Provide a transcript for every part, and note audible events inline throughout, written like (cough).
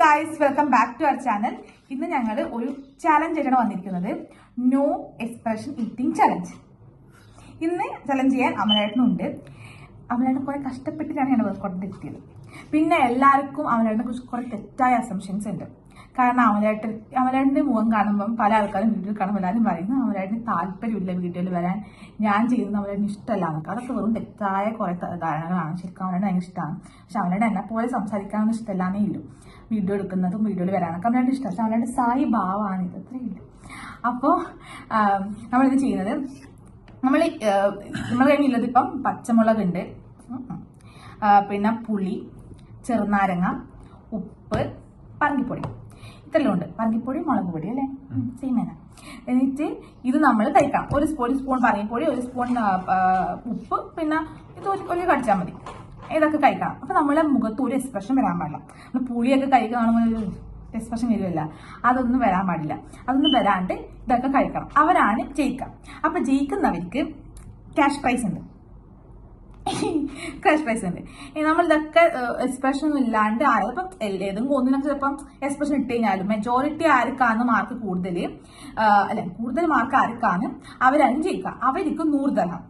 Guys welcome back to our channel ഇന്ന് ഞങ്ങൾ ഒരു ചാലഞ്ച് ആയിട്ടാണ് വന്നിരിക്കുന്നത്. നോ എക്സ്പ്രഷൻ ഈറ്റിംഗ് ചലഞ്ച് ഇന്ന് ചലഞ്ച് ചെയ്യാൻ അമലേട്ടനുണ്ട്. അമലേട്ടൻ കുറെ കഷ്ടപ്പെട്ടിട്ടാണ് ഞാൻ വർക്കൗട്ടിൽ എത്തിയത്. പിന്നെ എല്ലാവർക്കും അമലേട്ടനെ കുറിച്ച് കുറെ തെറ്റായ അസംഷൻസ് ഉണ്ട്. കാരണം അമലേട്ടൻ അമലേട്ടന്റെ മുഖം കാണുമ്പം പല ആൾക്കാരും വീട്ടിൽ കാണുമ്പോൾ എല്ലാവരും പറയുന്നു അമലേട്ടന് താല്പര്യമില്ല വീഡിയോയിൽ വരാൻ. ഞാൻ ചെയ്യുന്ന അമലേട്ടന് ഇഷ്ടമല്ല. എന്നൊക്കെ അതൊക്കെ വെറും തെറ്റായ കുറെ ധാരണകളാണ്. ശരിക്കും അമലേട്ടൻ ഭയങ്കര ഇഷ്ടമാണ് പക്ഷെ അമലേട്ടൻ എന്നെ പോലെ സംസാരിക്കാനൊന്നും ഇഷ്ടമല്ലാന്നേ ഇല്ലു. വീഡിയോ എടുക്കുന്നതും വീഡിയോയിൽ വരാനൊക്കെ അമലേട്ടൻ ഇഷ്ടം പക്ഷെ അമലേട്ടൻ സായി ഭാവമാണ് ഇത്. അത്രയേ ഇല്ല അപ്പോൾ നമ്മളിത് ചെയ്യുന്നത് നമ്മൾ നമ്മൾ കഴിഞ്ഞുള്ളത് ഇപ്പം പച്ചമുളക് ഉണ്ട്. പിന്നെ പുളി ചെറുനാരങ്ങ ഉപ്പ് പറങ്കിപ്പൊടി ഇത്രയെല്ലാം ഉണ്ട് പറങ്കിപ്പൊടി മുളക് പൊടി അല്ലേ? തന്നെ. എന്നിട്ട് ഇത് നമ്മൾ തയ്ക്കാം ഒരു സ്പൂൺ ഒരു സ്പൂൺ പറങ്കിപ്പൊടി ഒരു സ്പൂൺ ഉപ്പ് പിന്നെ ഇത് ഒരു കടിച്ചാൽ മതി. ഇതൊക്കെ കഴിക്കണം അപ്പൊ നമ്മളെ മുഖത്ത് ഒരു എക്സ്പ്രഷൻ വരാൻ പാടില്ല. നമ്മൾ പുളിയൊക്കെ കഴിക്കുകയാണെങ്കിൽ ഒരു എക്സ്പ്രഷൻ വരുമല്ല അതൊന്നും വരാൻ പാടില്ല. അതൊന്നും വരാണ്ട് ഇതൊക്കെ കഴിക്കണം. അവരാണ് ജയിക്കുക അപ്പൊ ജയിക്കുന്നവർക്ക് ക്യാഷ് പ്രൈസ് ഉണ്ട്. ക്യാഷ് പൈസ ഉണ്ട് നമ്മൾ ഇതൊക്കെ എക്സ്പ്രഷൻ ഇല്ലാണ്ട് ആയപ്പം ഏതെങ്കിലും ഒന്നിനും ചിലപ്പം എക്സ്പ്രഷൻ ഇട്ട് കഴിഞ്ഞാലും മെജോറിറ്റി ആർക്കാണ് മാർക്ക് കൂടുതൽ അല്ല കൂടുതൽ മാർക്ക് ആർക്കാണ്? അവരാണ് ജയിക്കുക അവർക്ക് നൂറ് തരാം.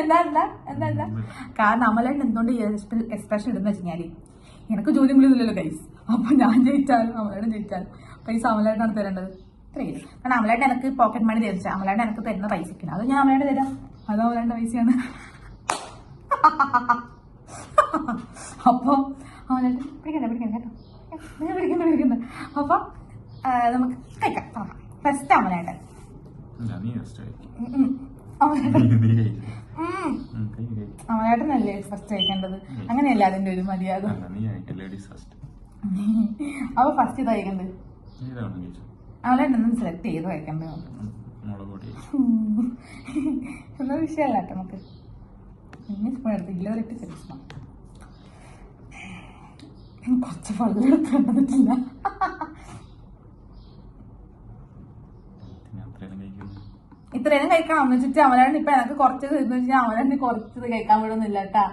എന്താ എന്താ എന്താ എന്താ? കാരണം അമലേട്ടൻ എന്തുകൊണ്ട് എക്സ്പ്രഷൻ ഇടുന്ന വെച്ചാൽ എനിക്ക് ജോലി ഇല്ലല്ലോ കൈസ് അപ്പൊ ഞാൻ ജയിച്ചാലും അമലേട്ടൻ ജയിച്ചാലും. പൈസ അമലേട്ടനാണ് തരേണ്ടത്. ഇത്രയും കാരണം അമലേട്ടൻ എനിക്ക് പോക്കറ്റ് മണി തരിച്ചാൽ അമലേട്ടൻ എനിക്ക് തരുന്ന പൈസക്കിന് അത് ഞാൻ അമലേട്ടൻ തരാം. അത് അമലേട്ടന്റെ പൈസയാണ്. അപ്പൊ അമലേട്ടൻ പിടിക്കണ്ട പിടിക്കണ്ട കേട്ടോ. നിങ്ങൾ പിടിക്കണ്ട പിടിക്കണ്ട. അപ്പൊ നമുക്ക് കഴിക്കാം ഫസ്റ്റ് കഴിക്ക്. അമലേട്ടനല്ലേ ഫസ്റ്റ് കഴിക്കേണ്ടത് അങ്ങനെയല്ല അതിന്റെ ഒരു മര്യാദ. അപ്പൊ ഫസ്റ്റ് ഇത് കഴിക്കണ്ടത് നീ ഏതാണ് കഴിച്ചത്? അമലേട്ടൻ ഒന്ന് സെലക്ട് ചെയ്ത് കഴിക്കണ്ടത് ഉം, മുളക് പൊടി. ഒന്നും വിഷയമല്ല കേട്ടോ നമുക്ക്. ഇനി സ്പൂൺ എടുത്ത് ഇല്ലവരിട്ട് ചെറിയ കുറച്ച് വെള്ളം അത്രയെല്ലാം കഴിക്കുന്നു. ഇത്രയും എന്ന് വെച്ചിട്ട് അമലേട്ടൻ ഇപ്പൊ എനിക്ക് കുറച്ച് തീർന്നു വെച്ചാൽ അവനാണ് കുറച്ചത് കഴിക്കാൻ വിടുന്നില്ല കേട്ടാ.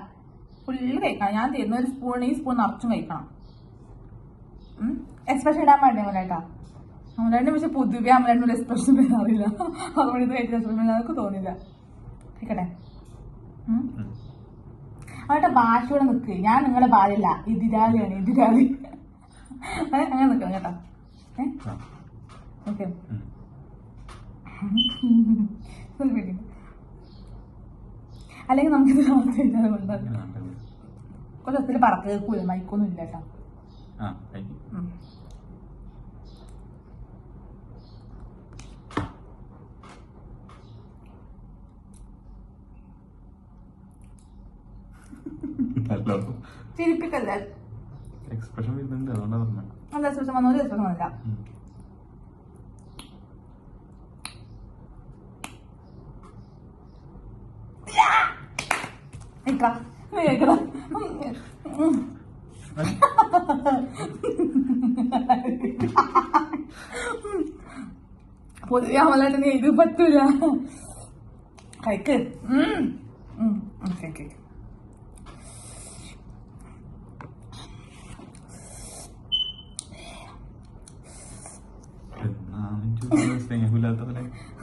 ഫുള്ള് കഴിക്കണം. ഞാൻ തീർന്ന ഒരു സ്പൂൺ ഈ സ്പൂൺ നിറച്ചും കഴിക്കണം. എക്സ്പ്രഷൻ ഇടാൻ വേണ്ടി അമലേട്ടാ അമലേട്ടനെ പക്ഷെ പൊതുവെ അമലേട്ടനൊരു എക്സ്പ്രഷൻ വരാറില്ല അതുകൊണ്ട് ഇത് കഴിച്ച എക്സ്പ്രഷൻ എനിക്ക് തോന്നില്ല. ഉം. അവരുടെ ഭാഷയോടെ നിൽക്ക് ഞാൻ നിങ്ങളുടെ ഭാര്യല്ല എതിരാളിയാണ് എതിരാളി. അങ്ങനെ നിൽക്കണം കേട്ടോ. ഏ. ഓക്കെ. അല്ലെങ്കിൽ നമുക്കിത് കൊണ്ടാണ് ഇങ്ങനെ ആക്കല്ലേ. കുറച്ച് ഒത്തിരി പറക്ക് കേൾക്കൂല മൈക്കൊന്നും ഇല്ല കേട്ടോ ആ, കഴിക്ക്. ഉം. ഹലോ. ചിരിപ്പിക്കല്ലേ? എക്സ്പ്രഷൻ വരുന്നുണ്ട് അതുകൊണ്ടാ പറഞ്ഞത് നല്ല എക്സ്പ്രഷൻ വന്ന? ഒരു എക്സ്പ്രഷൻ വന്നില്ല. പൊതുവെ അമലായിട്ട് നീ ഇത് പറ്റൂല. കഴിക്ക്. ഉം.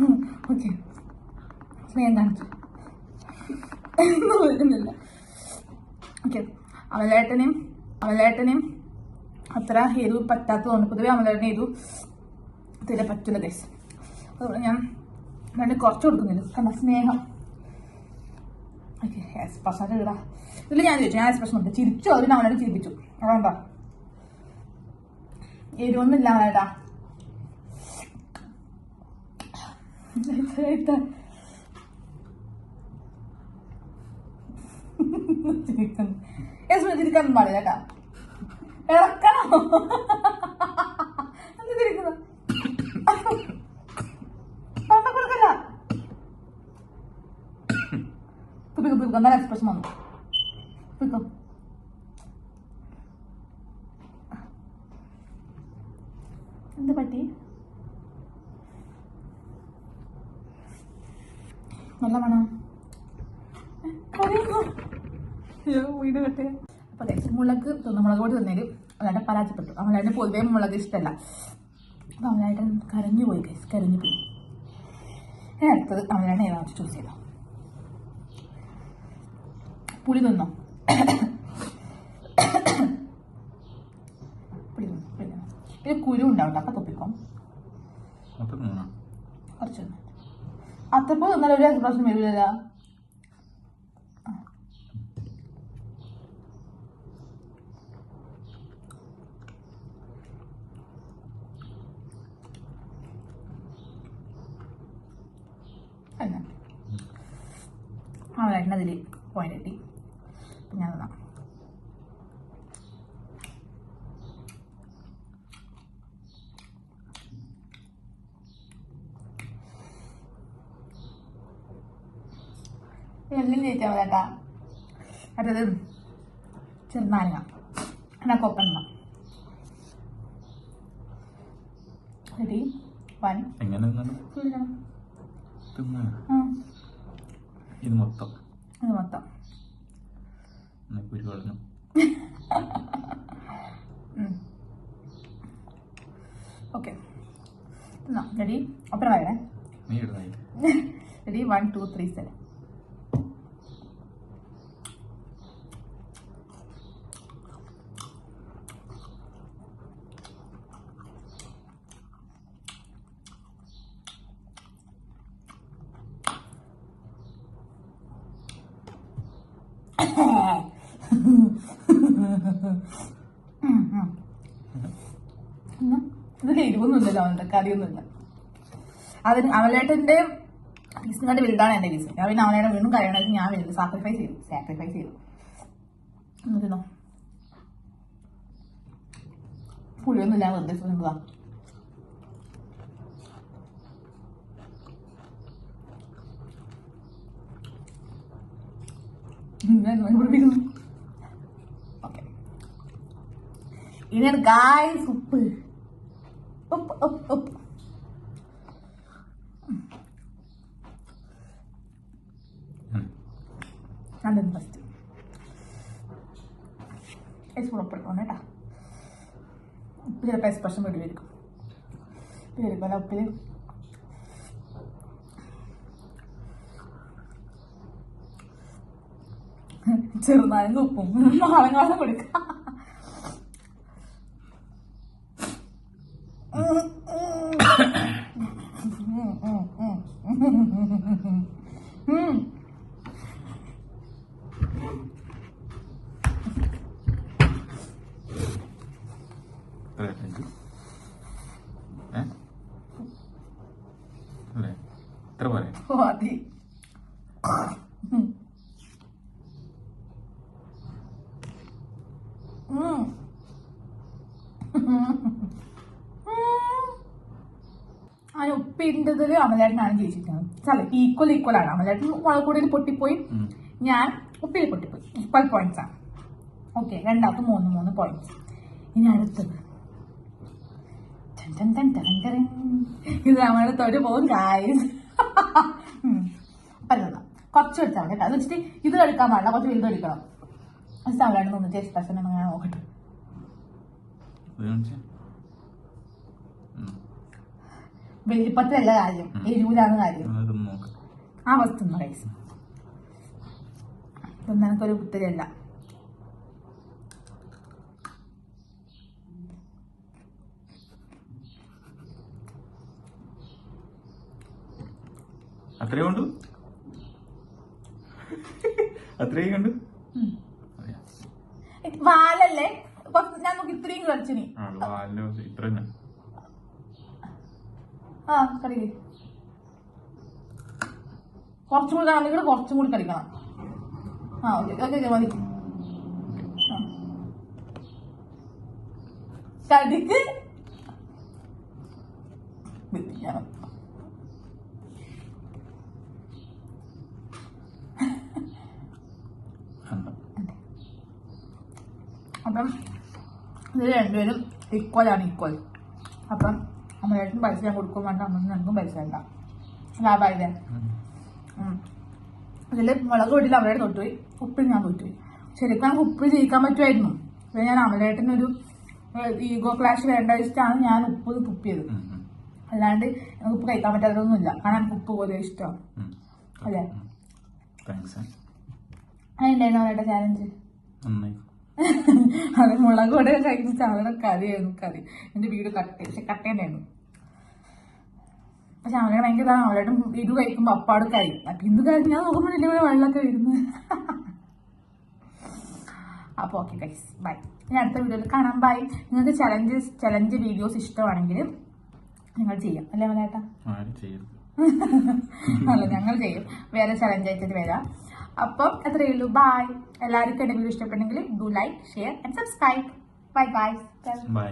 ഓക്കെ സ്നേഹം വരുന്നില്ല ഓക്കെ അമലേട്ടനെയും അമലേട്ടനെയും അത്ര എരിവ് പറ്റാത്തതുകൊണ്ട് പൊതുവെ അമലേട്ടനെ എരിവ് തീരെ പറ്റില്ല ഗൈസ് അതുപോലെ ഞാൻ രണ്ട് കുറച്ച് കൊടുക്കുന്നില്ല. കണ്ട? സ്നേഹം. ഓക്കെ എക്സ്പ്രഷൻ ഇടാ. ഇതിൽ ഞാൻ ചോദിച്ചു ഞാൻ എക്സ്പ്രഷൻ ഉണ്ട് ചിരിച്ചു അവരുടെ അവനോട് ചിരിപ്പിച്ചു. അതുകൊണ്ടാ എരിവൊന്നുമില്ല അവനേട്ടാ ചിരിക്കാൻ പാടില്ല കേട്ടാ ഇറക്കണോ എന്ത് ചിരിക്കുന്നു തൊണ്ട കൊടുക്കല്ല തുപ്പിക്കോ തുപ്പിക്കോ നല്ല എക്സ്പ്രഷൻ വന്നു തുപ്പിക്കോ എന്ത് പറ്റി നല്ല മണം വീട് കെട്ടിയ. അപ്പോൾ അതെ മുളക് മുളക് പൊടി തിന്നേൽ അവലായിട്ട് പരാജയപ്പെട്ടു. അവളായിട്ട് പൊതുവേ മുളക് ഇഷ്ടമല്ല അപ്പോൾ അവളായിട്ട് കരഞ്ഞു പോയി കൈസ് കരഞ്ഞു പോയി. ഇനി അടുത്തത് അവലാണ് ഏതാണ് ചൂസ് ചെയ്തോ? പുളി തിന്നോ? പുളി തിന്നു? പിന്നെ കുരു ഉണ്ടാവട്ടെ അപ്പം തൊപ്പിക്കോ? കുറച്ച് തിന്നു? അത്രപ്പോൾ തിന്നാൽ ഒരു പ്രശ്നം വരില്ല അവളായിരുന്നു അതിൽ പോയിന്റ് കിട്ടി അപ്പം ഞാൻ തന്നാം എല്ലാം ജയിച്ചാൽ മതി കേട്ടാ. അടുത്തത് ചെറുനാരങ്ങ. എന്നാ കൊപ്പണ്ണ റെഡി വൺ എങ്ങനെ ഇത് മൊത്തം. ഇത് മൊത്തം. എന്നാ കുരു കളഞ്ഞു. ഓക്കെ റെഡി അപ്പുറം വരണേ ready one two three seven ഇതിൽ എരിവൊന്നുമില്ലല്ലോ അവന്റെ കറിയൊന്നുമില്ല. അതിന് അവലേട്ടന്റെ പീസിനും കണ്ട് വലുതാണ് എന്റെ പീസ് ഞാൻ പിന്നെ അവനേടെ വീണ്ടും കഴിയണമെങ്കിൽ ഞാൻ വലുത്. സാക്രിഫൈസ് ചെയ്തു. സാക്രിഫൈസ് ചെയ്തു. എന്നിട്ടോ പുളിയൊന്നുമില്ല വെറുതെ തിന്നതാ ഓക്കെ ഇനിയാണ് ഗായ്സ് ഉപ്പ്. ഉപ്പ് ഉപ്പ് ഉപ്പ്. അതൊന്ന് ഫസ്റ്റ് സ്പൂൺ ഉപ്പ് എടുക്കണം ഉപ്പ് ചിലപ്പോൾ എക്സ്പ്രഷൻ വേണ്ടി വരും വരുമ്പോൾ ഉപ്പിൽ ചെറുനാരങ്ങ ഉപ്പും. നാളെ കൊടുക്കാം. അല്ലേ ഇത്ര ഓ അതെ ആ ഉപ്പിന്റെതിൽ അമലേട്ടനാണ് ജയിച്ചിരിക്കുന്നത് ചല ഈക്വൽ ഈക്വൽ ആണ് അമലേട്ടൻ മുളക് കൂടുതൽ പൊട്ടിപ്പോയി ഞാൻ ഉപ്പിൽ പൊട്ടിപ്പോയി ഈക്വൽ പോയിന്റ്സ് ആണ് ഓക്കെ രണ്ടാമത്തെ മൂന്ന് മൂന്ന് പോയിന്റ്സ് ഇനി അടുത്തത് ഇത് നമ്മുടെ തൊരു പോകും ഗായ്സ് അല്ല കുറച്ച് എടുത്താൽ കേട്ടോ. അത് വെച്ചിട്ട് ഇത് എടുക്കാൻ പാടില്ല. കുറച്ച് വലുത് എടുക്കണം. നോക്കട്ടെ. വലിപ്പത്തിലല്ല കാര്യം. എരിവിലാണ് കാര്യം. ആ വസ്തു ഗൈസ് ഇതൊന്നും എനിക്കൊരു കുത്തലല്ല അത്രയും ഉണ്ടു അത്രേ കണ്ടു വാലല്ലേ? ഞാൻ നോക്കി ഇത്രയും കളിച്ചിനി നീ. വാലിന്റെ ഇത്ര ആ കളിക്ക്. കുറച്ചും കൂടി കാണാൻ കൂടെ കുറച്ചും കൂടി കളിക്കണം. ആ ഓക്കെ ഓക്കെ ഓക്കെ മതി. കടിക്ക് വ്യതിയാനം. കണ്ട അപ്പം ഇത് രണ്ടുപേരും ഈക്വലാണ് ഈക്വൽ അപ്പം അമ്മയായിട്ടും പൈസ ഞാൻ കൊടുക്കും വേണ്ട അമ്മ ഞങ്ങൾക്കും പൈസ വേണ്ട. ലാഭമായില്ലേ. ഇതിൽ മുളക് വീട്ടിൽ അവരുടെ തൊട്ടുപോയി ഉപ്പിൽ ഞാൻ തൊട്ടുപോയി. ശരിക്കും നമുക്ക് ഉപ്പ് ജയിക്കാൻ പറ്റുമായിരുന്നു. പിന്നെ ഞാൻ അമലേട്ടനൊരു ഈഗോ ക്ലാഷ് വേണ്ട വെച്ചിട്ടാണ് ഞാൻ ഉപ്പ് തുപ്പിയത്. ഉം, അല്ലാണ്ട് എനിക്ക് ഉപ്പ് കഴിക്കാൻ പറ്റാത്തതൊന്നുമില്ല. കാരണം എനിക്ക് ഉപ്പ് പോലെ ഇഷ്ടമാണ്. അല്ലേ? അതെ താങ്ക്സ് അതുണ്ടായിരുന്നു അവരുടെ ചാലഞ്ച് നന്നായി. അത് മുളക് കൂടെ കഴിച്ച് ചാലന കറിയായിരുന്നു കറി എന്റെ വീട് കട്ടി പക്ഷെ കട്ടേണ്ടായിരുന്നു പക്ഷെ അവനെ ഭയങ്കര ഇതാണ് അവളായിട്ടും ഇത് കഴിക്കുമ്പോ അപ്പാട് കഴിയും അപ്പം ഇന്ന് കരി ഞാൻ നോക്കുമ്പോൾ കൂടെ വെള്ളമൊക്കെ വരുന്നു. അപ്പൊ ഓക്കെ ഗൈസ് ബൈ ഞാൻ അടുത്ത വീഡിയോയിൽ കാണാം. ബൈ നിങ്ങൾക്ക് ചലഞ്ചസ് ചലഞ്ച് വീഡിയോസ് ഇഷ്ടമാണെങ്കിൽ നിങ്ങൾ ചെയ്യാം. അല്ലേ മലേട്ടാ? ചെയ്യരുത്. (laughs) അല്ല ഞങ്ങൾ ചെയ്യും. വേറെ ചലഞ്ച് ആയിട്ട് വരാം. അപ്പം അത്രയേ ഉള്ളൂ. ബൈ എല്ലാവർക്കും എന്തെങ്കിലും ഇഷ്ടപ്പെട്ടെങ്കിൽ do like share and subscribe bye bye bye